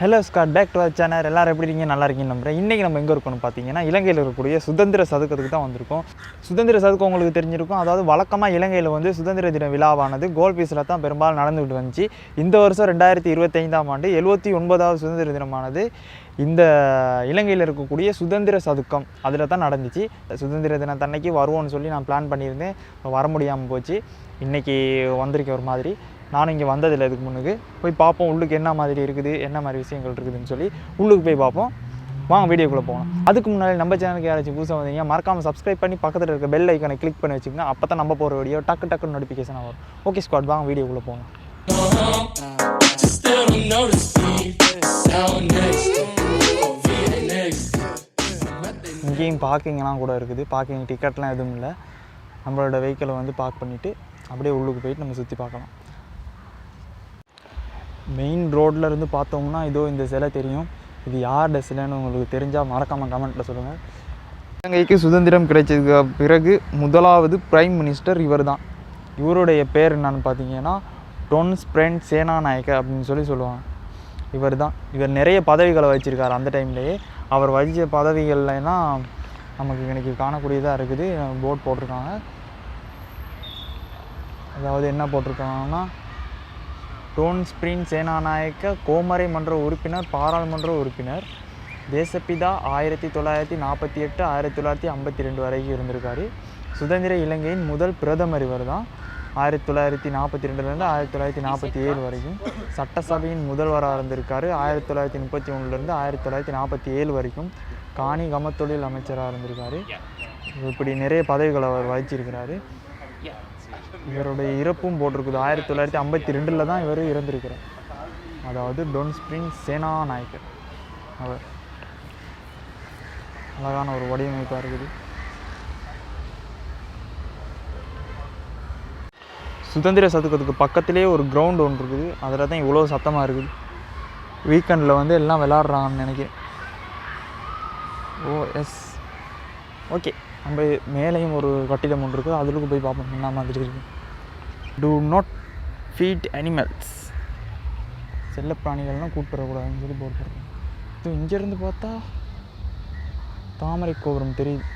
Hello Scott back to our channel எல்லாரும் எப்படி இருக்கீங்க? நல்லா இருக்கீங்க நம்புறேன். இன்றைக்கி நம்ம எங்கே இருக்கோம்னு பார்த்தீங்கன்னா இலங்கையில் இருக்கக்கூடிய சுதந்திர சதுக்கத்துக்கு தான் வந்திருக்கோம். சுதந்திர சதுக்கம் உங்களுக்கு தெரிஞ்சிருக்கும். அதாவது வழக்கமாக இலங்கையில் வந்து சுதந்திர தின விழாவானது கோல் பீஸில் தான் பெரும்பாலும் நடந்துகிட்டு வந்துச்சு. இந்த வருஷம் ரெண்டாயிரத்தி இருபத்தைந்தாம் ஆண்டு எழுபத்தி ஒன்பதாவது சுதந்திர தினமானது இந்த இலங்கையில் இருக்கக்கூடிய சுதந்திர சதுக்கம் அதில் தான் நடந்துச்சு. சுதந்திர தினத்தன்னைக்கு வருவோம்னு சொல்லி நான் பிளான் பண்ணியிருந்தேன். வர முடியாமல் போச்சு. இன்றைக்கி வந்திருக்கேன் ஒரு மாதிரி. நானும் இங்கே வந்ததில்லை இதுக்கு முன்னுக்கு. போய் பார்ப்போம் உள்ளுக்கு என்ன மாதிரி இருக்குது என்ன மாதிரி விஷயங்கள் இருக்குதுன்னு சொல்லி உள்ளுக்கு போய் பார்ப்போம். வாங்க வீடியோக்குள்ளே போகலாம். அதுக்கு முன்னாடி நம்ம சேனலுக்கு யாராச்சும் புதுசாக வந்தீங்க மறக்காமல் சப்ஸ்கிரைப் பண்ணி பக்கத்தில் இருக்க பெல் ஐக்கனை கிளிக் பண்ணி வச்சுக்கோங்க அப்போ தான் நம்ம போகிற வீடியோ டக்கு டக்குன்னு நோட்டிஃபிகேஷன் வரும். ஓகே ஸ்குவாட் வாங்க வீடியோக்குள்ளே போகலாம். இங்கேயும் பார்க்கிங்லாம் கூட இருக்குது. பார்க்கிங் டிக்கெட்லாம் எதுவும் இல்லை. நம்மளோட வெஹிக்கிளை வந்து பார்க் பண்ணிவிட்டு அப்படியே உள்ளுக்கு போயிட்டு நம்ம சுற்றி பார்க்கலாம். மெயின் ரோட்ல இருந்து பார்த்தோம்னா இதோ இந்த சிலை தெரியும். இது யாரோட சிலைன்னு உங்களுக்கு தெரிஞ்சால் மறக்காமல் கமெண்ட்டில் சொல்லுங்கள் இலங்கைக்கு சுதந்திரம் கிடைச்சதுக்கு பிறகு முதலாவது பிரைம் மினிஸ்டர் இவர் தான் இவருடைய பேர் என்னன்னு பார்த்தீங்கன்னா டொன் ஸ்ப்ரெண்ட் சேனாநாயக்க அப்படின்னு சொல்லி சொல்லுவாங்க. இவர் தான் இவர் நிறைய பதவிகளை வச்சுருக்காரு அந்த டைம்லேயே அவர் வகிச்ச பதவிகள்லாம் நமக்கு இன்னைக்கு காணக்கூடியதாக இருக்குது. போர்ட் போட்டிருக்காங்க. அதாவது என்ன போட்டிருக்காங்கன்னா டோன் ஸ்பிரின் சேனாநாயக்க கோமரை மன்ற உறுப்பினர் பாராளுமன்ற உறுப்பினர் தேசப்பிதா ஆயிரத்தி தொள்ளாயிரத்தி நாற்பத்தி எட்டு ஆயிரத்தி தொள்ளாயிரத்தி ஐம்பத்தி ரெண்டு வரைக்கும் இருந்திருக்காரு. சுதந்திர இலங்கையின் முதல் பிரதமர் இவர் தான் ஆயிரத்தி தொள்ளாயிரத்தி நாற்பத்தி ரெண்டுலேருந்து ஆயிரத்தி தொள்ளாயிரத்தி நாற்பத்தி ஏழு வரைக்கும் சட்டசபையின் முதல்வராக இருந்திருக்காரு. ஆயிரத்தி தொள்ளாயிரத்தி முப்பத்தி ஒன்றுலேருந்து ஆயிரத்தி தொள்ளாயிரத்தி நாற்பத்தி ஏழு வரைக்கும் காணி கமத்தொழில் அமைச்சராக இருந்திருக்காரு. இப்படி நிறைய பதவிகளை அவர் வகிச்சிருக்கிறாரு. இவருடைய இறப்பும் போட்டிருக்குது. ஆயிரத்தி தொள்ளாயிரத்தி ஐம்பத்தி ரெண்டில் தான் இவர் இறந்திருக்கிறார். அதாவது டொன் ஸ்பிரிங் சேனா நாயக்கர் அவர். அழகான ஒரு வடிவமைப்பாக இருக்குது. சுதந்திர சதுக்கத்துக்கு பக்கத்திலே ஒரு கிரவுண்ட் ஒன்று இருக்குது. அதில் தான் இவ்வளோ சத்தமாக இருக்குது. வீக்கெண்டில் வந்து எல்லாம் விளாட்றாங்கன்னு நினைக்கிறேன். ஓ எஸ் ஓகே நம்ம மேலேயும் ஒரு கட்டிடம் ஒன்று இருக்குது. அதுக்கு போய் பார்ப்போம். என்ன மாதிரி இருக்கு டூ நாட் ஃபீட் அனிமல்ஸ் செல்லப்பிராணிகள்லாம் கூப்பிட்டு வரக்கூடாதுன்னு சொல்லி போட்டுருக்கோம். போடுறோம் இது இங்கேருந்து பார்த்தா தாமரை கோபுரம் தெரியுது.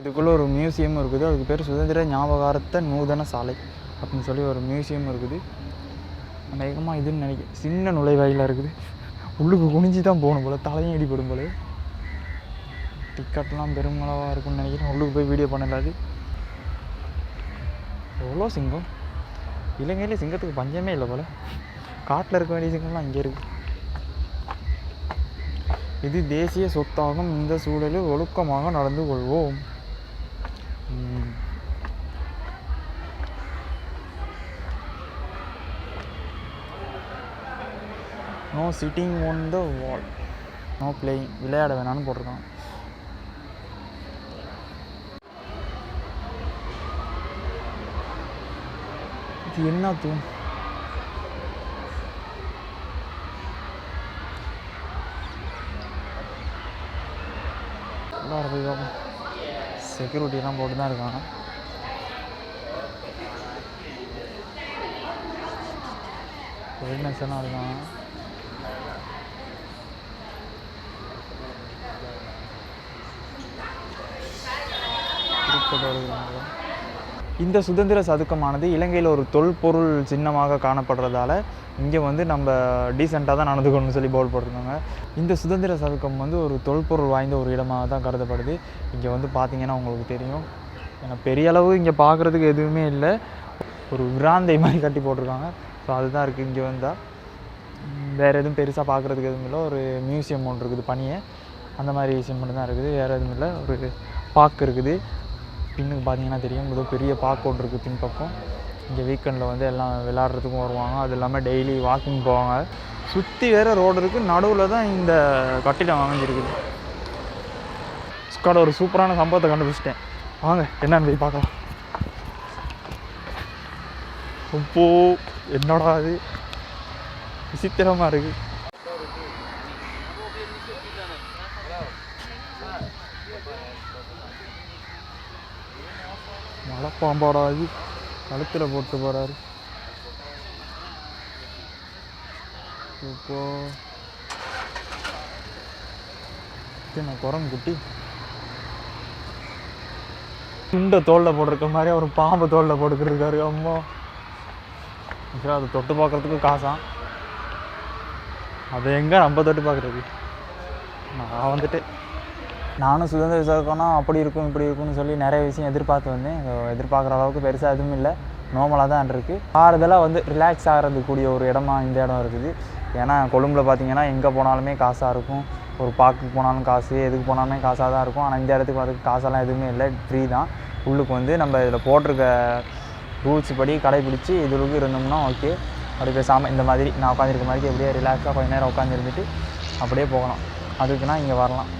இதுக்குள்ளே ஒரு மியூசியம் இருக்குது. அதுக்கு பேர் சுதந்திர ஞாபகார்த்த நூதன சாலை அப்படின்னு சொல்லி ஒரு மியூசியம் இருக்குது. அநேகமாக இதுன்னு நினைக்கிறேன். சின்ன நுழைவாயிலாக இருக்குது. உள்ளுக்கு குனிஞ்சு தான் போகணும் போல். தலையும் அடிப்படும் போல டிக்கெட்லாம் பெருமளவாக இருக்கும்னு நினைக்கிறேன். உள்ளுக்கு போய் வீடியோ பண்ணலாது. எவ்வளோ சிங்கம்? இலங்கையில சிங்கத்துக்கு பஞ்சமே இல்லை போல். காட்டில் இருக்க வேண்டிய சிங்கம்லாம் இங்கே இருக்கு. இது தேசிய சொத்தாகும். இந்த சூழலில் ஒழுக்கமாக நடந்து கொள்வோம். No sitting on the wall no playing விளையாட வேணாம்னு போட்டிருக்காங்க இது என்ன தூண்? உள்ளார போய் பார்ப்போம். செக்யூரிட்டிலாம் போட்டு தான் இருக்காங்க. வெயிட்னஸ்லாம் இருக்காங்க. குறிப்பிட்ட இந்த சுதந்திர சதுக்கமானது இலங்கையில் ஒரு தொல்பொருள் சின்னமாக காணப்படுறதால இங்கே வந்து நம்ம டீசெண்டாக தான் நடந்துக்கணும்னு சொல்லி போல் போட்டிருந்தாங்க இந்த சுதந்திர சதுக்கம் வந்து ஒரு தொல்பொருள் வாய்ந்த ஒரு இடமாக தான் கருதப்படுது. இங்கே வந்து பார்த்தீங்கன்னா உங்களுக்கு தெரியும். ஏன்னா பெரிய அளவு இங்கே பார்க்குறதுக்கு எதுவுமே இல்லை. ஒரு விராந்தை மாதிரி கட்டி போட்டிருக்காங்க. ஸோ அதுதான் இருக்குது இங்கே வந்தால் வேறு எதுவும் பெருசாக பார்க்குறதுக்கு எதுவும் இல்லை. ஒரு மியூசியம் ஒன்று இருக்குது பனியை. அந்த மாதிரி விஷயம் மட்டும் தான் இருக்குது. வேறு எதுவும் இல்லை. ஒரு பார்க் இருக்குது. பின்னுக்கு பார்த்தீங்கன்னா தெரியும். ஏதோ பெரிய பார்க் ஒன்று இருக்குது பின்பக்கம். இங்கே வீக்கெண்டில் வந்து எல்லாம் விளாட்றதுக்கும் வருவாங்க. அது இல்லாமல் டெய்லி வாக்கிங் போவாங்க. சுற்றி வேறு ரோடு இருக்குது நடுவில் தான் இந்த கட்டிடம் அமைஞ்சிருக்குது. ஸ்காட் ஒரு சூப்பரான சம்பவத்தை கண்டுபிடிச்சிட்டேன். வாங்க என்னன்னு போய் பார்க்கலாம். இப்போ என்னடா அது விசித்திரமாக இருக்குது மலைப்பாம்பாடா இது கழுத்தில் போட்டு போகிறாரு இப்போ என்ன குரங்கு குட்டி துண்டை தோளில் போட்டிருக்க மாதிரி அவர் பாம்பை தோளில் போட்டுக்கிட்டு அம்மா. சரி அதை தொட்டு பார்க்குறதுக்கு காசாம் அதை எங்கே நம்ம தொட்டு பார்க்குறது? நான் வந்துட்டு நானும் சுதந்திர சதுக்கம்னா அப்படி இருக்கும் இப்படி இருக்கும்னு சொல்லி நிறைய விஷயம் எதிர்பார்த்து வந்தேன். எதிர்பார்க்குற அளவுக்கு பெருசாக எதுவும் இல்லை. நார்மலாக தான் இருக்குது ஆறுதலாக வந்து ரிலாக்ஸ் ஆகிறதுக்கு கூடிய ஒரு இடமா இந்த இடம் இருக்குது. ஏன்னா கொழும்புல பார்த்தீங்கன்னா எங்கே போனாலுமே காசாக இருக்கும். ஒரு பார்க்குக்கு போனாலும் காசு எதுக்கு போனாலுமே காசாக தான் இருக்கும். ஆனால் இந்த இடத்துக்கு வரதுக்கு காசெல்லாம் எதுவுமே இல்லை. ஃப்ரீ தான். உள்ளுக்கு வந்து நம்ம இதில் போட்டிருக்க ரூல்ஸ் படி கடைபிடிச்சி இதுக்கு இருந்தோம்னா ஓகே அப்படி பேசாமல் இந்த மாதிரி நான் உட்காந்துருக்க மாதிரி அப்படியே ரிலாக்ஸாக கொஞ்ச நேரம் உட்காந்துருந்துட்டு அப்படியே போகலாம். அதுக்குன்னா இங்கே வரலாம்.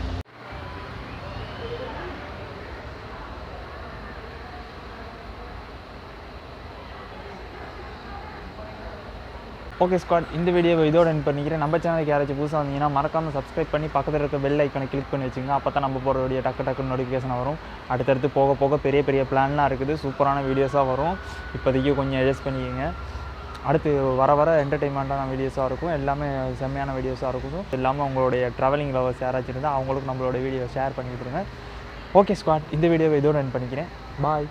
ஓகே ஸ்குவாட் இந்த வீடியோவை இதோட என் பண்ணிக்கிறேன். நம்ம சேனலுக்கு யாராச்சும் புதுசாக வந்தீங்கன்னா மறக்காமல் சப்ஸ்கிரைப் பண்ணி பக்கத்தில் இருக்க பெல் ஐக்கனை கிளிக் பண்ணி வச்சுங்க அப்போ தான் நம்ம போகிற வீடியோ டக்கு டக்குன்னு நோட்டிஃபிகேஷன் வரும். அடுத்தடுத்து போக போக பெரிய பெரிய பிளான்லாம் இருக்குது. சூப்பரான வீடியோஸாக வரும். இப்போதைக்கு கொஞ்சம் அட்ஜஸ்ட் பண்ணிக்கோங்க. அடுத்து வர வர என்டர்டெயின்மெண்ட்டான வீடியோஸாக இருக்கும். எல்லாமே செம்மையான வீடியோஸாக இருக்கும். இல்லாமல் உங்களுடைய ட்ராவலிங் லவர்ஸ் யாராச்சும் இருந்தால் அவங்களுக்கு நம்மளோட வீடியோ ஷேர் பண்ணி விட்டுருங்க ஓகே ஸ்குவாட் இந்த வீடியோவை இதோட என் பண்ணிக்கிறேன். பாய்